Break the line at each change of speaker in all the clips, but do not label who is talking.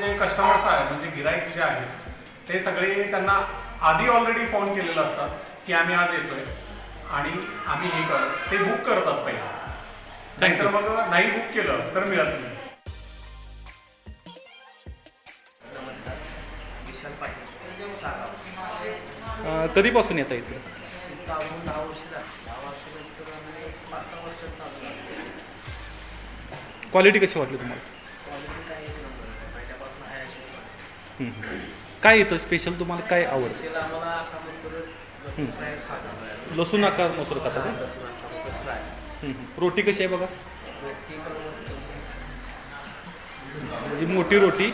जे कस्टमर्स आहेत म्हणजे गिराईक जे आहेत ते सगळे त्यांना आधी ऑलरेडी फोन केलेलं असतात की आम्ही आज येतोय. आणि आम्ही हे कर ते बुक करतात पहिले. नाहीतर मग नाही बुक केलं तर मिळत नाही.
नमस्कार. विशाल पाटील सागाव
अं, कधीपासून येता इथे?
चालून दहा वर्ष झाली. दहा वर्ष म्हणजे तर आम्ही पाच सहा वर्ष चालू झाली.
क्वालिटी कशी वाटली तुम्हाला? काय येतं स्पेशल तुम्हाला? काय आवडतं?
मसूरच लसूण
नका मसूर खाता का. रोटी कशी आहे बघा? म्हणजे मोठी रोटी.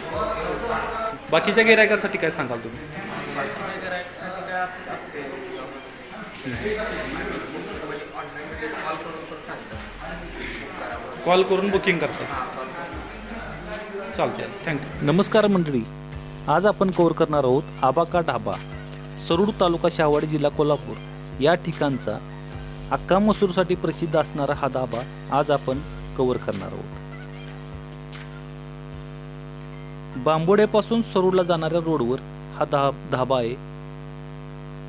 बाकीच्या गिरायकासाठी काय सांगाल तुम्ही?
असते. म्हणजे कॉल करून.
कॉल बुकिंग करता
कॉल
चालतंय. थँक्यू नमस्कार मंडळी. आज आपण कव्हर करणार आहोत आबाका ढाबा सरूड तालुका शहावाडी जिल्हा कोल्हापूर. या ठिकाणचा अक्का मसूरसाठी प्रसिद्ध असणारा हा धाबा आज आपण कव्हर करणार आहोत. बांबोड्यापासून सरूडला जाणाऱ्या रोडवर हा धा धाबा आहे.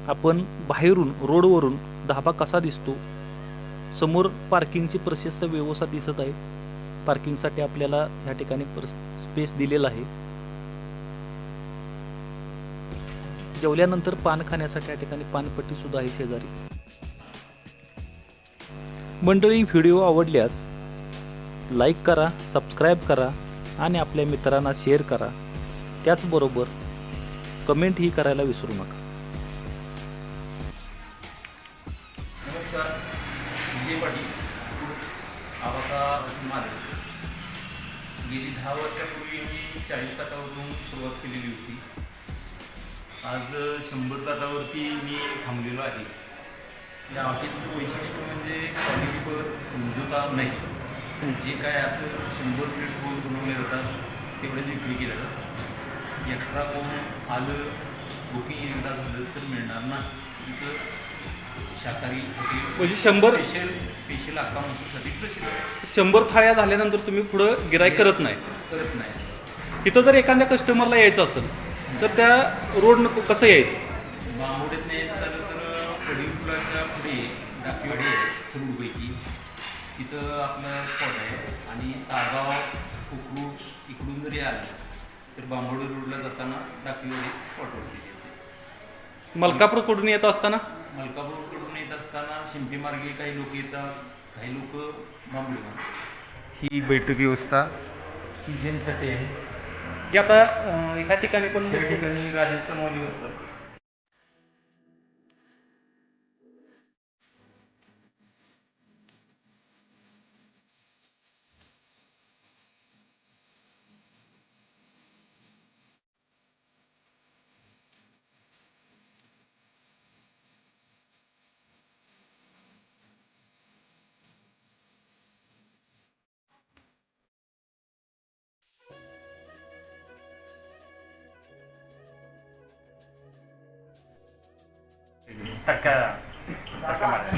आपण बाहेरून रोडवरून धाबा कसा दिसतो? समोर पार्किंगची प्रशस्त व्यवस्था दिसत आहे. पार्किंगसाठी आपल्याला ह्या ठिकाणी स्पेस दिलेला आहे. जेवल्यानंतर पान खाण्यासाठी या ठिकाणी पानपट्टी सुद्धा आहे शेजारी. मंडळी व्हिडिओ आवडल्यास लाईक करा सबस्क्राईब करा आणि आपल्या मित्रांना शेअर करा. त्याचबरोबर कमेंटही करायला विसरू नका.
नमस्कार विजय पाटील आवाका मारे. गेली दहा वर्षापूर्वी मी चाळीस ताटावरून सुरुवात केलेली होती. आज शंभर ताटावरती मी थांबलेलो आहे. या हॉटेलचं वैशिष्ट्य म्हणजे क्वालिटीवर समजूता नाही. जे काय असं शंभर प्लेट कोण बनवले जातात तेवढेच विक्री केलं जातं एक्स्ट्रा कोण आलं बुकिंग एकदा झालं तर मिळणार ना. तुमचं शाकाहारी
म्हणजे शंभर-
स्पेशल स्पेशल अक्का मसूरसाठी प्रसिद्ध आहे.
शंभर थाळ्या झाल्यानंतर तुम्ही पुढं गिराईक करत नाही.
करत नाही.
इथं जर एखाद्या कस्टमरला यायचं असेल तर त्या रोड कसं यायचं?
झालं तर पुढे डाकीवाडी आहे सरूपैकी तिथं आपलं स्पॉट आहे आणि सागाव कोकरू इकडून जरी आलं तर बांबोडी रोडला जाताना डाकीवाडी स्पॉटवरती येते.
मलकापूरकडून येत असताना?
मलकापूरकडून येत असताना शिंपी मार्गे काही लोक येतात काही लोक बांबोडी मार्गे. ही बैठक व्यवस्था ही ज्यांसाठी आहे
जे आता एका ठिकाणी पण
ठिकाणी ठिकाणी राजस्थानवाली असतात.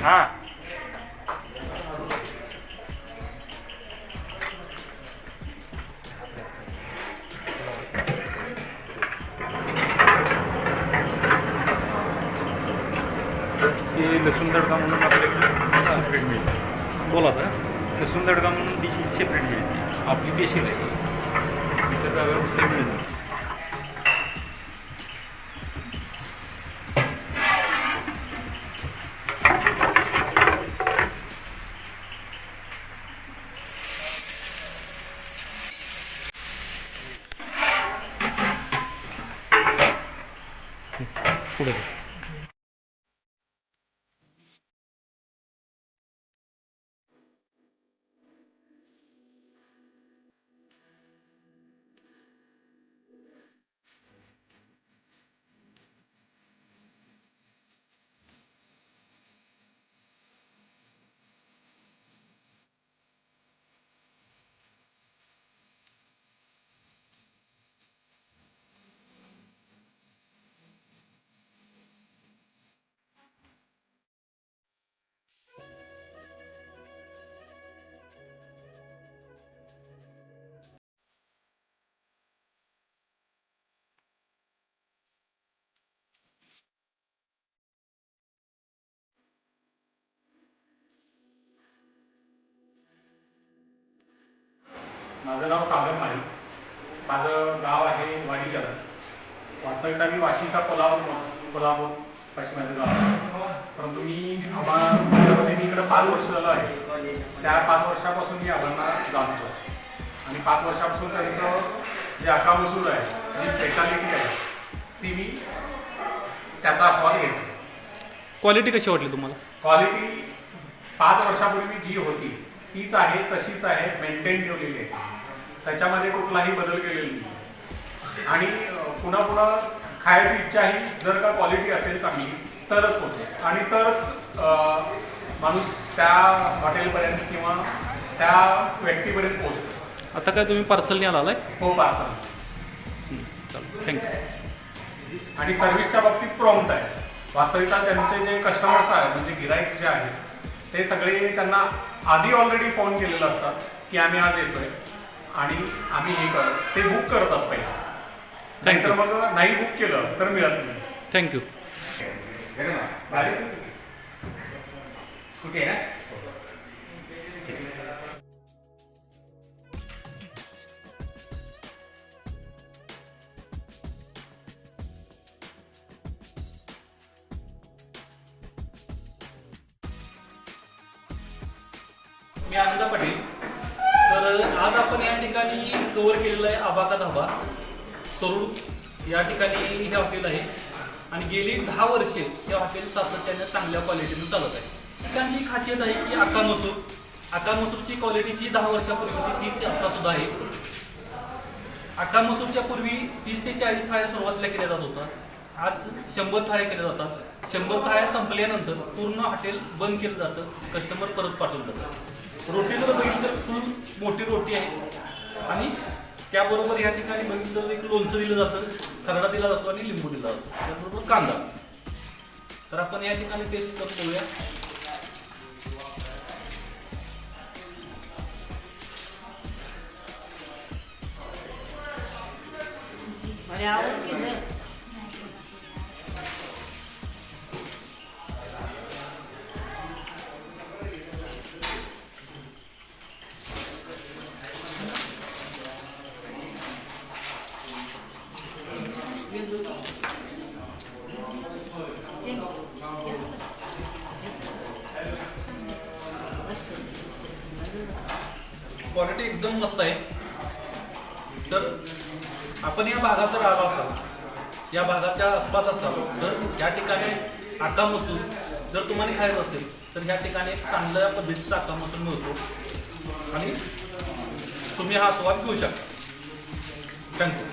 हां
ते लसूण तडका म्हणून आपल्याकडे सेपरेट मिळते
बोला आता
लसूण तडका म्हणून डिश सेपरेट मिळते आपली बेशील आहे त्या जागेवर ते मिळते
माझं नाव सागर माळी माझं गाव आहे वाडीचरण. वास्तविकता मी वाशीचा कोल्हापूर कोल्हापूर पश्चिम माझं गाव आहे परंतु मी आम्हाला मी इकडं पाच वर्ष झालं आहे. त्या पाच वर्षापासून मी आव्हांना जाणतो आणि पाच वर्षापासून त्यांचं जे अकामसूर आहे जी स्पेशालिटी आहे ती मी त्याचा आस्वाद घेतो
क्वालिटी कशी वाटली तुम्हाला?
क्वालिटी पाच वर्षापूर्वी जी होती तीच आहे तशीच आहे मेंटेन ठेवलेली आहे. त्याच्यामध्ये कुठलाही बदल केलेला नाही. आणि पुन्हा पुन्हा खायची इच्छा ही जर का क्वालिटी असेल चांगली तरच होते. आणि तरच माणूस त्या हॉटेलपर्यंत किंवा त्या व्यक्तीपर्यंत पोहोचतो.
आता काय तुम्ही पार्सलने आलाय?
हो पार्सल
थँक्यू
आणि सर्व्हिसच्या बाबतीत प्रॉम्प्ट आहे. वास्तविकता त्यांचे जे कस्टमर्स आहेत म्हणजे गिराईक जे आहेत ते सगळे त्यांना आधी ऑलरेडी फोन केलेला असतात की आम्ही आज येतोय. आणि आम्ही हे कर ते बुक करतात पहिला. नाहीतर मग नाही बुक केलं तर मिळत नाही.
थँक्यू
कुठे आहे ना?
मी आनंदा पाटील. तर आज आपण या ठिकाणी कव्हर केलेलं आहे आबाका धाबा. सरूळ या ठिकाणी हे हॉटेल आहे. आणि गेली दहा वर्षे हे हॉटेल सातत्याने चांगल्या क्वालिटीनं चालत आहे. ठिकाणची खासियत आहे की अक्का मसूर. अक्का मसूरची क्वालिटी जी दहा वर्षापूर्वी होती तीच आता सुद्धा आहे. अक्का मसूरच्या पूर्वी तीस ते चाळीस थाळ्या सुरुवातीला केल्या जात होत्या. आज शंभर थाळ्या केल्या जातात. शंभर थाळ्या संपल्यानंतर पूर्ण हॉटेल बंद केलं जातं. कस्टमर परत पाठवलं जातं रोटी जर बघितलं तर फुल मोठी रोटी आहे. आणि त्याबरोबर या ठिकाणी बघितलं तर एक लोणचं दिलं जातं खरडा दिला जातो आणि लिंबू दिला जातो. त्याबरोबर कांदा. तर आपण या ठिकाणी टेस्ट करून बघूया
मला आवड
क्वालिटी एकदम मस्त आहे. तर आपण या भागात जर आलो असाल. या भागाच्या आसपास असाल. तर या ठिकाणी आका मसूर जर तुम्हाला खायचं असेल तर या ठिकाणी चांगल्या पद्धतीचा आका मसूर मिळतो. आणि तुम्ही हा स्वाद घेऊ शकता. थँक्यू